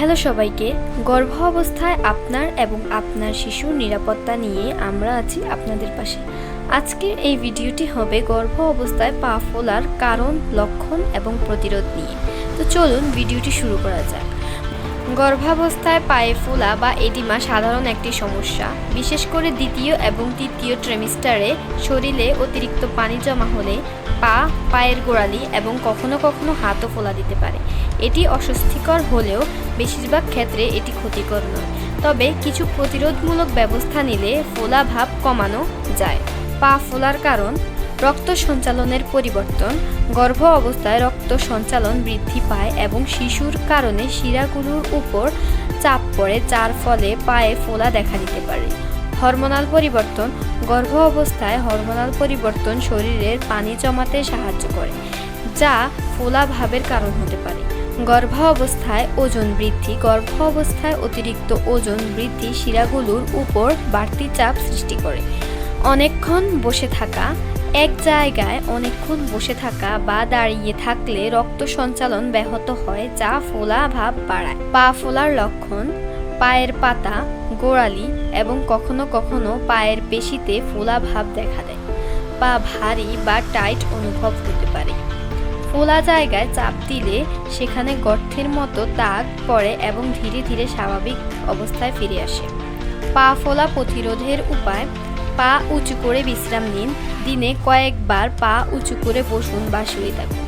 Hello সবাইকে, গর্ভ অবস্থায় আপনার এবং আপনার শিশুর নিরাপত্তা নিয়ে আমরা আছি আপনাদের পাশে। আজকের এই ভিডিওটি হবে গর্ভ অবস্থায় পা ফোলার কারণ, লক্ষণ এবং প্রতিরোধ নিয়ে। তো চলুন ভিডিওটি শুরু করা যাক। গর্ভাবস্থায় পায়ে ফোলা বা এডিমা সাধারণ একটি সমস্যা। বিশেষ করে দ্বিতীয় এবং তৃতীয় ট্রেমিস্টারে শরীরে অতিরিক্ত পানি জমা হলে পা, পায়ের গোড়ালি এবং কখনো কখনো হাতও ফোলা দিতে পারে। এটি অস্বস্তিকর হলেও বেশিরভাগ ক্ষেত্রে এটি ক্ষতিকর নয়। তবে কিছু প্রতিরোধমূলক ব্যবস্থা নিলে ফোলা ভাব কমানো যায়। পা ফোলার কারণ রক্ত সঞ্চালনের পরিবর্তন, গর্ভ অবস্থায় রক্ত সঞ্চালন বৃদ্ধি পায় এবং শিশুর কারণে শিরাগুলোর উপর চাপ পড়ে, যার ফলে পায়ে ফোলা দেখা দিতে পারে। হরমোনাল পরিবর্তন, গর্ভ অবস্থায় হরমোনাল পরিবর্তন শরীরের পানি জমাতে সাহায্য করে, যা ফোলা ভাবের কারণ হতে পারে। গর্ভ অবস্থায় ওজন বৃদ্ধি, গর্ভ অবস্থায় অতিরিক্ত ওজন বৃদ্ধি শিরাগুলোর উপর বাড়তি চাপ সৃষ্টি করে। অনেকক্ষণ বসে থাকা এক জায়গায় অনেকক্ষণ বসে থাকা বা দাঁড়িয়ে থাকলে রক্ত সঞ্চালন ব্যাহত হয়, যা ফোলা ভাব বাড়ায়। পা ফোলার লক্ষণ পায়ের পাতা, গোড়ালি এবং কখনো কখনো পায়ের পেশিতে ফোলা ভাব দেখা দেয়। পা ভারী বা টাইট অনুভব হতে পারে। ফোলা জায়গায় চাপ দিলে সেখানে গর্তের মতো দাগ পড়ে এবং ধীরে ধীরে স্বাভাবিক অবস্থায় ফিরে আসে। পা ফোলা প্রতিরোধের উপায় পা উঁচু করে বিশ্রাম নিন। দিনে কয়েকবার পা উঁচু করে বসুন বা শুয়ে থাকুন।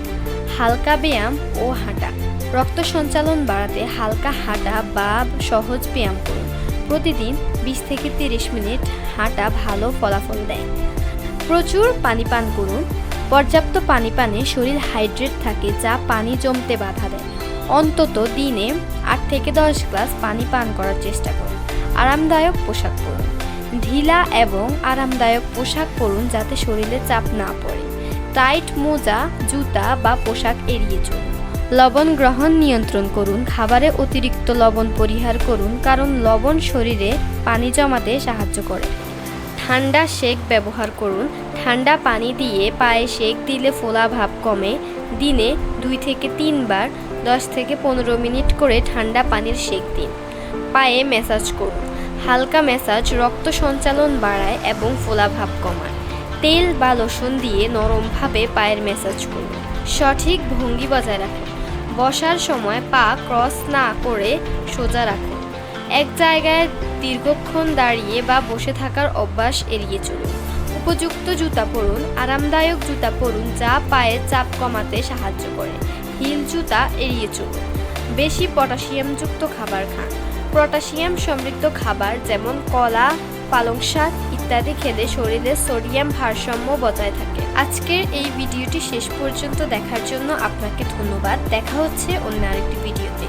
হালকা ব্যায়াম ও হাঁটা। রক্ত সঞ্চালন বাড়াতে হালকা হাঁটা বা সহজ ব্যায়াম করুন। প্রতিদিন বিশ থেকে তিরিশ মিনিট হাঁটা ভালো ফলাফল দেয়। প্রচুর পানি পান করুন। পর্যাপ্ত পানি পানে শরীর হাইড্রেট থাকে যা পানি জমতে বাধা দেয়। অন্তত দিনে আট থেকে দশ গ্লাস পানি পান করার চেষ্টা করুন। আরামদায়ক পোশাক পরুন। ঢিলা এবং আরামদায়ক পোশাক পরুন যাতে শরীরে চাপ না পড়ে। টাইট মোজা, জুতা বা পোশাক এড়িয়ে চলুন। লবণ গ্রহণ নিয়ন্ত্রণ করুন। খাবারে অতিরিক্ত লবণ পরিহার করুন কারণ লবণ শরীরে পানি জমাতে সাহায্য করে। ঠান্ডা শেক ব্যবহার করুন। ঠান্ডা পানি দিয়ে পায়ে শেক দিলে ফোলা ভাব কমে। দিনে দুই থেকে তিনবার, দশ থেকে পনেরো মিনিট করে ঠান্ডা পানির শেক দিন। পায়ে ম্যাসাজ করুন। হালকা ম্যাসাজ রক্ত সঞ্চালন বাড়ায় এবং ফোলা ভাব কমায়। তেল বা লোশন দিয়ে নরমভাবে পায়ের ম্যাসাজ করুন। সঠিক ভঙ্গি বজায় রাখুন। বসার সময় পা ক্রস না করে সোজা রাখুন। এক জায়গায় দীর্ঘক্ষণ দাঁড়িয়ে বা বসে থাকার অভ্যাস এড়িয়ে চলুন। উপযুক্ত জুতা পরুন, আরামদায়ক জুতা পরুন যা পায়ের চাপ কমাতে সাহায্য করে। হিল জুতা এড়িয়ে চলুন। বেশি পটাশিয়ামযুক্ত খাবার খান। পটাশিয়াম সমৃদ্ধ খাবার যেমন কলা, পালং শাক ইত্যাদি খেলে শরীরে সোডিয়াম ভারসাম্য বজায় থাকে। আজকের এই ভিডিওটি শেষ পর্যন্ত দেখার জন্য আপনাকে ধন্যবাদ। দেখা হচ্ছে অন্য আরেকটি ভিডিওতে।